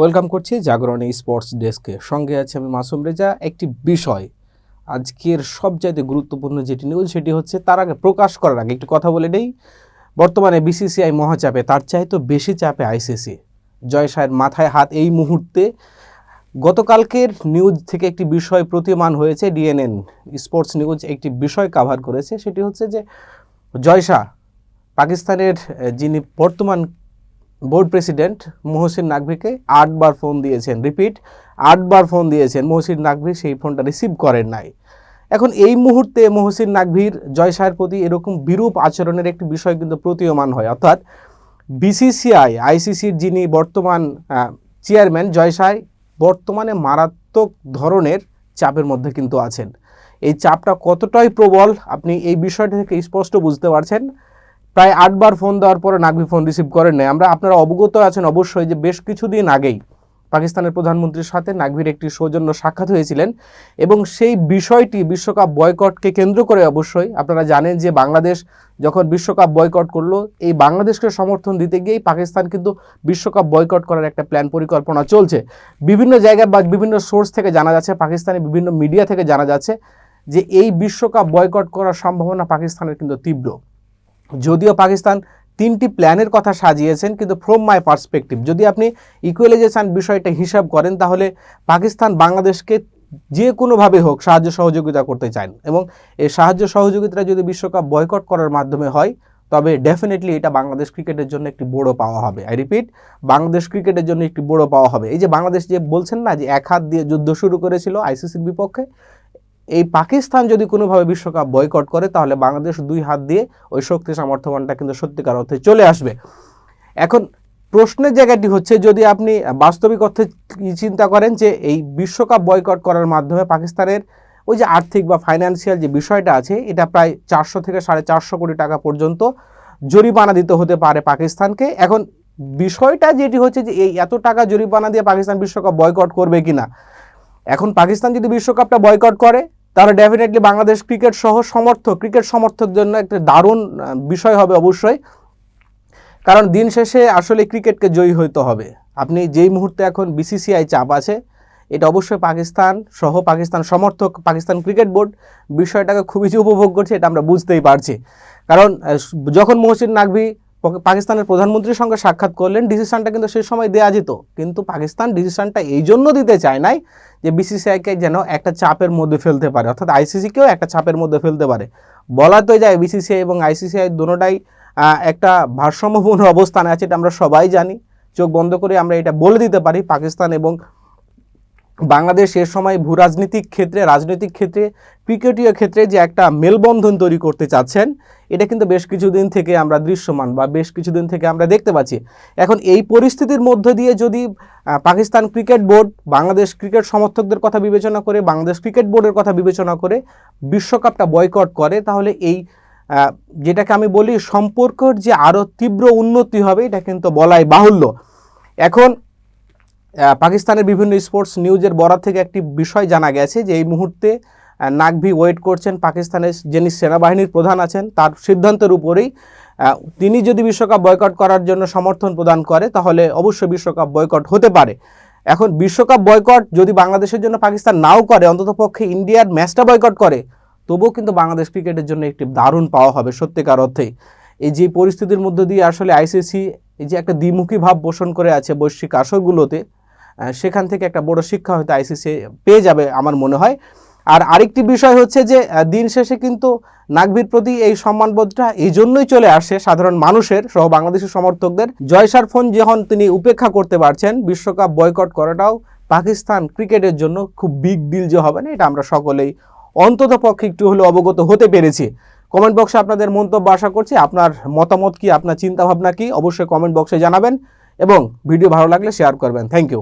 Welcome করছি জাগরণে sports ডেস্কে। সঙ্গে আছে আমি মাসুম রেজা। একটি বিষয়, আজকের সবচাইতে গুরুত্বপূর্ণ যেটি নিউজ সেটি হচ্ছে তার আগে প্রকাশ করার আগে একটু কথা বলে নেই। বর্তমানে বিসিসিআই মহাচাপে, তার চাইতে বেশি চাপে আইসিসি জয় শাহের মাথায় হাত এই মুহূর্তে। গতকালকের নিউজ থেকে একটি বিষয় প্রতীয়মান হয়েছে ডিএনএন স্পোর্টস নিউজ একটি বিষয় কাভার করেছে, সেটি হচ্ছে যে জয় শাহ, পাকিস্তানের যিনি বর্তমান বোর্ড প্রেসিডেন্ট মহসিন নাকভিকে আটবার ফোন দিয়েছেন। রিপিট, আটবার ফোন দিয়েছেন। মহসিন নাকভি সেই ফোনটা রিসিভ করেন নাই। এখন এই মুহূর্তে মহসিন নাকভির, জয় শাহের প্রতি এরকম বিরূপ আচরণের একটি বিষয় কিন্তু প্রতীয়মান হয়। অর্থাৎ বিসিসিআই, আইসিসির যিনি বর্তমান চেয়ারম্যান জয় শাহ, বর্তমানে মারাত্মক ধরনের চাপের মধ্যে কিন্তু আছেন। এই চাপটা কতটাই প্রবল, আপনি এই বিষয়টা থেকে স্পষ্ট বুঝতে পারছেন। প্রায় আটবার ফোন দেওয়ার পরে নাকভি ফোন রিসিভ করেন নাই। আমরা, আপনারা অবগত আছেন অবশ্যই যে বেশ কিছুদিন আগেই পাকিস্তানের প্রধানমন্ত্রীর সাথে নাকভির একটি সৌজন্য সাক্ষাৎ হয়েছিলেন এবং সেই বিষয়টি বিশ্বকাপ বয়কটকে কেন্দ্র করে অবশ্যই আপনারা জানেন যে বাংলাদেশ যখন বিশ্বকাপ বয়কট করল, এই বাংলাদেশকে সমর্থন দিতে গিয়েই পাকিস্তান কিন্তু বিশ্বকাপ বয়কট করার একটা প্ল্যান পরিকল্পনা চলছে। বিভিন্ন জায়গায় বা বিভিন্ন সোর্স থেকে জানা যাচ্ছে, পাকিস্তানি বিভিন্ন মিডিয়া থেকে জানা যাচ্ছে যে এই বিশ্বকাপ বয়কট করার সম্ভাবনা পাকিস্তানের কিন্তু তীব্র। যদিও পাকিস্তান তিনটি প্ল্যানের কথা সাজিয়েছেন, কিন্তু ফ্রম মাই পার্সপেক্টিভ যদি আপনি ইকুয়ালাইজেশন বিষয়টা হিসাব করেন, তাহলে পাকিস্তান বাংলাদেশকে যে কোনোভাবে হোক সাহায্য সহযোগিতা করতে চান এবং এই সাহায্য সহযোগিতা যদি বিশ্বকাপ বয়কট করার মাধ্যমে হয়, তবে ডেফিনেটলি এটা বাংলাদেশ ক্রিকেটের জন্য একটি বড় পাওয়া হবে। আই রিপিট বাংলাদেশ ক্রিকেটের জন্য একটি বড় পাওয়া হবে। এই যে বাংলাদেশ যে বলছেন না যে এক হাত দিয়ে যুদ্ধ শুরু করেছিল আইসিসির বিপক্ষে এই পাকিস্তান যদি কোনোভাবে বিশ্বকাপ বয়কট করে, তাহলে বাংলাদেশ দুই হাত দিয়ে ওই শক্তি সামর্থ্যবানটা কিন্তু সত্যিকার অর্থে চলে আসবে। এখন প্রশ্নের জায়গাটি হচ্ছে, যদি আপনি বাস্তবিক অর্থে চিন্তা করেন যে এই বিশ্বকাপ বয়কট করার মাধ্যমে পাকিস্তানের ওই যে আর্থিক বা ফাইন্যান্সিয়াল যে বিষয়টা আছে, এটা প্রায় চারশো থেকে সাড়ে চারশো কোটি টাকা পর্যন্ত জরিমানা দিতে হতে পারে পাকিস্তানকে। এখন বিষয়টা যেটি হচ্ছে যে এই এত টাকা জরিমানা দিয়ে পাকিস্তান বিশ্বকাপ বয়কট করবে কিনা? এখন পাকিস্তান যদি বিশ্বকাপটা বয়কট করে তাহলে ডেফিনেটলি বাংলাদেশ ক্রিকেট সহ সমর্থক ক্রিকেট সমর্থক জন্য একটা দারুণ বিষয় হবে অবশ্যই। কারণ দিন শেষে আসলে ক্রিকেটকে জয়ী হইতে হবে। আপনি যেই মুহূর্তে এখন বিসিসিআই চাপ আছে, এটা অবশ্যই পাকিস্তান সহ পাকিস্তান সমর্থক, পাকিস্তান ক্রিকেট বোর্ড বিষয়টাকে খুবই যে উপভোগ করছে, এটা আমরা বুঝতেই পারছি। কারণ যখন মহসিন নাকভি পাকিস্তানের প্রধানমন্ত্রীর সঙ্গে সাক্ষাৎ করলেন। ডিসিশনটা কিন্তু সেই সময় দেওয়া যেত কিন্তু পাকিস্তান ডিসিশনটা এই জন্য দিতে চায় নাই যে বিসিসিআইকে যেন একটা চাপের মধ্যে ফেলতে পারে। অর্থাৎ আইসিসিকেও একটা চাপের মধ্যে ফেলতে পারে। বলা তো যায় বিসিসিআই এবং আইসিসিআই দুটোটাই আহ, একটা ভারসাম্যপূর্ণ অবস্থানে আছে এটা আমরা সবাই জানি। চোখ বন্ধ করে আমরা এটা বলে দিতে পারি। পাকিস্তান এবং বাংলাদেশ এ সময় ভূ রাজনৈতিক ক্ষেত্রে রাজনৈতিক ক্ষেত্রে, ক্রিকেটীয় ক্ষেত্রে যে একটা মেলবন্ধন তৈরি করতে চাচ্ছেন, এটা কিন্তু বেশ কিছুদিন থেকে আমরা দৃশ্যমান বা বেশ কিছুদিন থেকে আমরা দেখতে পাচ্ছি। এখন এই পরিস্থিতির মধ্য দিয়ে যদি Pakistan cricket board, Bangladesh cricket সমর্থকদের কথা বিবেচনা করে, বাংলাদেশ ক্রিকেট বোর্ডের কথা বিবেচনা করে বিশ্বকাপটা বয়কট করে, তাহলে এই যেটাকে আমি বলি সম্পর্কের যে আরও তীব্র উন্নতি হবে, এটা কিন্তু বলাই বাহুল্য। এখন পাকিস্তানের বিভিন্ন স্পোর্টস নিউজের বরাত থেকে একটি বিষয় জানা গেছে যে এই মুহূর্তে নাকভি ওয়েট করছেন পাকিস্তানের যিনি সেনাবাহিনীর প্রধান আছেন, তার সিদ্ধান্তের উপরেই তিনি যদি বিশ্বকাপ বয়কট করার জন্য সমর্থন প্রদান করে, তাহলে অবশ্যই বিশ্বকাপ বয়কট হতে পারে। এখন বিশ্বকাপ বয়কট যদি বাংলাদেশের জন্য পাকিস্তান নাও করে অন্ততপক্ষে ইন্ডিয়ার ম্যাচটা বয়কট করে, তবুও কিন্তু বাংলাদেশ ক্রিকেটের জন্য একটি দারুণ পাওয়া হবে সত্যিকার অর্থে। এই যে পরিস্থিতির মধ্য দিয়ে আসলে আইসিসি, এই যে একটা দ্বিমুখী ভাব পোষণ করে আছে বৈশ্বিক আসরগুলোতে সেখান থেকে একটা বড় শিক্ষা হয়তো আইসিসি পেয়ে যাবে আমার মনে হয়। আর আরেকটি বিষয় হচ্ছে যে দিন শেষে কিন্তু নাগভির প্রতি এই সম্মানবোধটা এই জন্যই চলে আসে সাধারণ মানুষের সহ বাংলাদেশি সমর্থকদের। জয়সার ফোন যখন তিনি উপেক্ষা করতে পারছেন, বিশ্বকাপ বয়কট করাটাও পাকিস্তান ক্রিকেটের জন্য খুব বিগ ডিল যে হবে না, এটা আমরা সকলেই অন্তত পক্ষে একটু হলেও অবগত হতে পেরেছি। কমেন্ট বক্সে আপনাদের মন্তব্য আশা করছি, আপনার মতামত কি, আপনার চিন্তাভাবনা কি, অবশ্যই কমেন্ট বক্সে জানাবেন এবং ভিডিও ভালো লাগলে শেয়ার করবেন। Thank you